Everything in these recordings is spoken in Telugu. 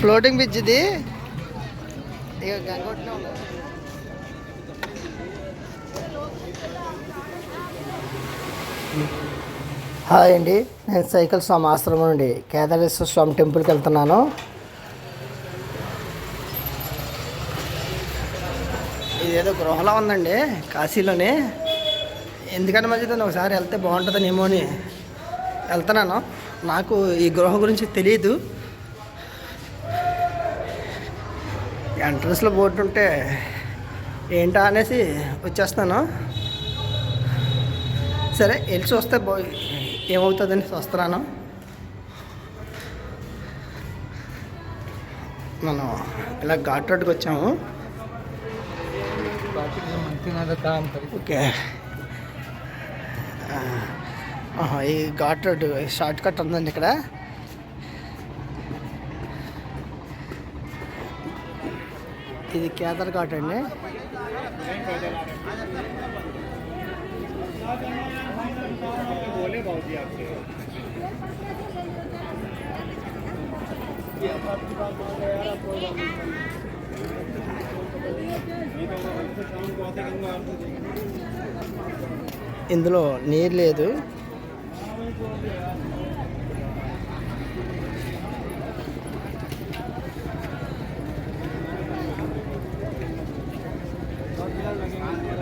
ఫ్లోటింగ్ బ్రిడ్జ్ ఇది. ఇక గంగోట్లో హాయ్ అండి. నేను సైకిల్ స్వామి ఆశ్రమం నుండి కేదారేశ్వర స్వామి టెంపుల్కి వెళ్తున్నాను. ఇదేదో గృహలా ఉందండి కాశీలోని. ఎందుకంటే మంచిదని ఒకసారి వెళ్తే బాగుంటుందనేమో అని వెళ్తున్నాను. నాకు ఈ గృహ గురించి తెలియదు ఎంట్రన్స్లో బోర్డు ఉంటే ఏంటా అనేసి వచ్చేస్తాను సరే వెళ్ళి చూస్తే బో ఏమవుతుందని వస్తున్నాను మనం ఇలా ఘాట్ రోడ్కి వచ్చాము. ఓకే. ఈ ఘాట్ రోడ్ షార్ట్ కట్ ఉందండి ఇక్కడ. ఇది కేదార్ ఘాట్ అండి. ఇందులో నీరు లేదు.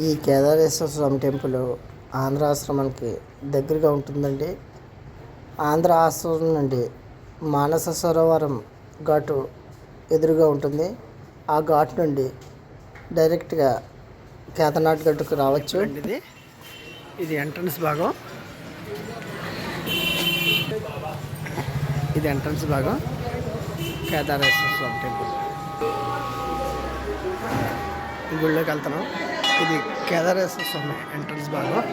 ఈ కేదారేశ్వర స్వామి టెంపుల్ ఆంధ్ర ఆశ్రమానికి దగ్గరగా ఉంటుందండి. ఆంధ్ర ఆశ్రమం నుండి మానస సరోవరం ఘాటు ఎదురుగా ఉంటుంది. ఆ ఘాట్ నుండి డైరెక్ట్గా కేదర్నాథ్ గట్టుకు రావచ్చు. ఇది ఇది ఎంట్రన్స్ భాగం. ఇది ఎంట్రన్స్ భాగం. కేదారేశ్వర స్వామి టెంపుల్. గుళ్ళోకి వెళ్తున్నాం. ఇది కేదారేశ్వర స్వామి ఎంట్రన్స్ భాగం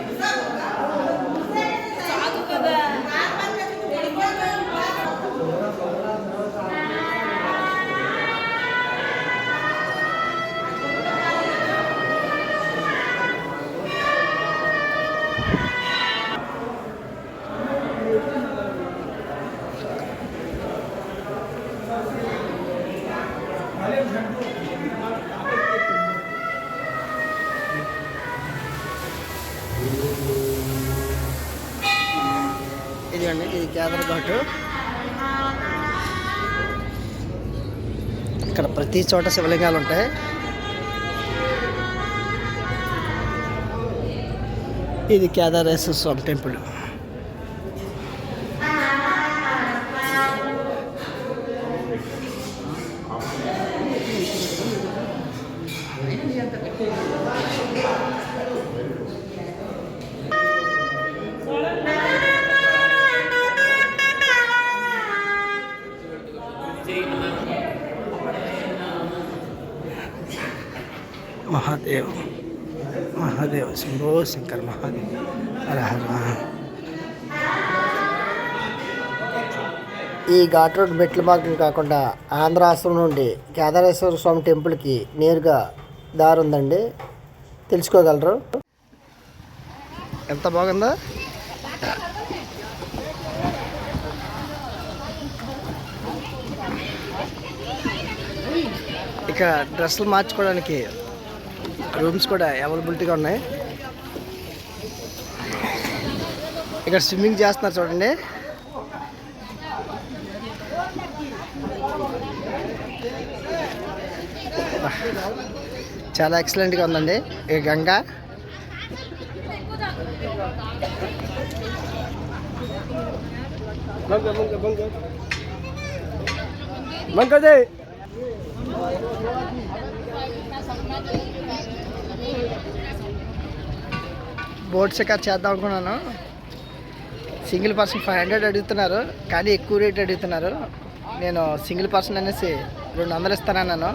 ఇదిగోండి ఇది కేదార్ ఘాటు. ఇక్కడ ప్రతి చోట శివలింగాలు ఉంటాయి. ఇది కేదారేశ్వర స్వామి టెంపుల్. మహాదేవ్ మహాదేవ్ శంభో శంకర్ మహాదేవ్ హర హర ఈ ఘాట్ రోడ్ మెట్ల మార్గం కాకుండా ఆంధ్ర ఆశ్రమం నుండి కేదారేశ్వర స్వామి టెంపుల్కి నేరుగా దారి ఉందండి. తెలుసుకోగలరు? ఎంత బాగుందో? ఇక డ్రెస్సులు మార్చుకోవడానికి రూమ్స్ కూడా అవైలబిలిటీగా ఉన్నాయి. ఇక్కడ స్విమ్మింగ్ చేస్తున్నారు చూడండి. చాలా ఎక్సలెంట్గా ఉందండి. ఈ గంగా. మంకదే బోట్ షికార్ చేద్దాం అనుకున్నాను. సింగిల్ పర్సన్ ఫైవ్ హండ్రెడ్ అడుగుతున్నారు కానీ ఎక్కువ రేట్ అడుగుతున్నారు. నేను సింగిల్ పర్సన్ అనేసి రెండు వందలు ఇస్తానన్నాను.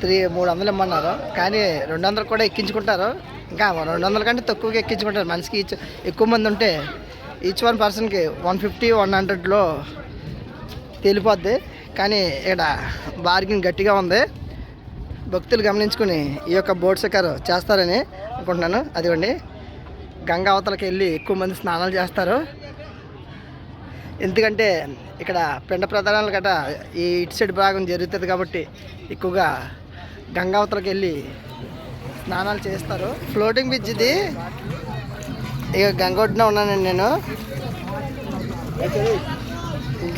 త్రీ మూడు వందలు ఇమ్మన్నారు. కానీ రెండు వందలు కూడా ఎక్కించుకుంటారు. ఇంకా రెండు వందల కంటే తక్కువగా ఎక్కించుకుంటారు. మనిషికి ఈచ్ ఎక్కువ మంది ఉంటే ఈచ్ వన్ పర్సన్కి వన్ ఫిఫ్టీ వన్ హండ్రెడ్లో తేలిపోద్ది. కానీ ఇక్కడ బార్గింగ్ గట్టిగా ఉంది. భక్తులు గమనించుకుని ఈ యొక్క బోట్ శిఖరు చేస్తారని అనుకుంటున్నాను. అదిగోండి. గంగా అవతలకి వెళ్ళి ఎక్కువ మంది స్నానాలు చేస్తారు. ఎందుకంటే ఇక్కడ పిండ ప్రధానాలు గట ఈ ఇటు సైడ్ భాగం జరుగుతుంది కాబట్టి ఎక్కువగా గంగా అవతలకి వెళ్ళి స్నానాలు చేస్తారు. ఫ్లోటింగ్ బ్రిడ్జ్ ఇది. ఇక గంగొడ్డున ఉన్నానండి నేను.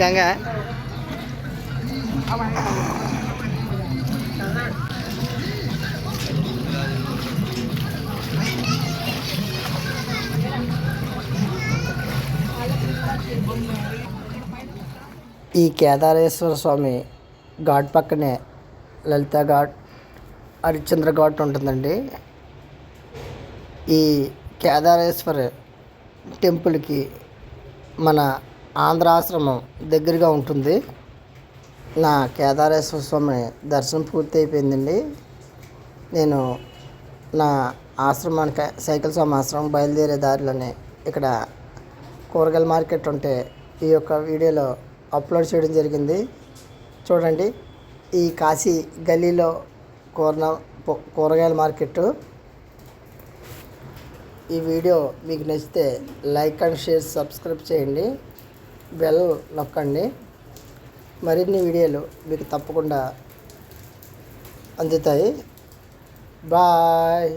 గంగా. ఈ కేదారేశ్వర స్వామి ఘాట్ పక్కనే లలిత ఘాట్ హరిశ్చంద్ర ఘాట్ ఉంటుందండి. ఈ కేదారేశ్వర టెంపుల్కి మన ఆంధ్ర ఆశ్రమం దగ్గరగా ఉంటుంది. నా కేదారేశ్వర స్వామి దర్శనం పూర్తి అయిపోయిందండి నేను నా ఆశ్రమానికి సైకిల్ స్వామి ఆశ్రమం బయలుదేరే దారిలోనే ఇక్కడ కూరగాయల మార్కెట్ ఉంటే ఈ యొక్క వీడియోలో అప్లోడ్ చేయడం జరిగింది. చూడండి ఈ కాశీ గల్లీలో కూర కూరగాయల మార్కెట్. ఈ వీడియో మీకు నచ్చితే లైక్ అండ్ షేర్ సబ్స్క్రైబ్ చేయండి. బెల్ నొక్కండి. మరిన్ని వీడియోలు మీకు తప్పకుండా అందుతాయి. బాయ్!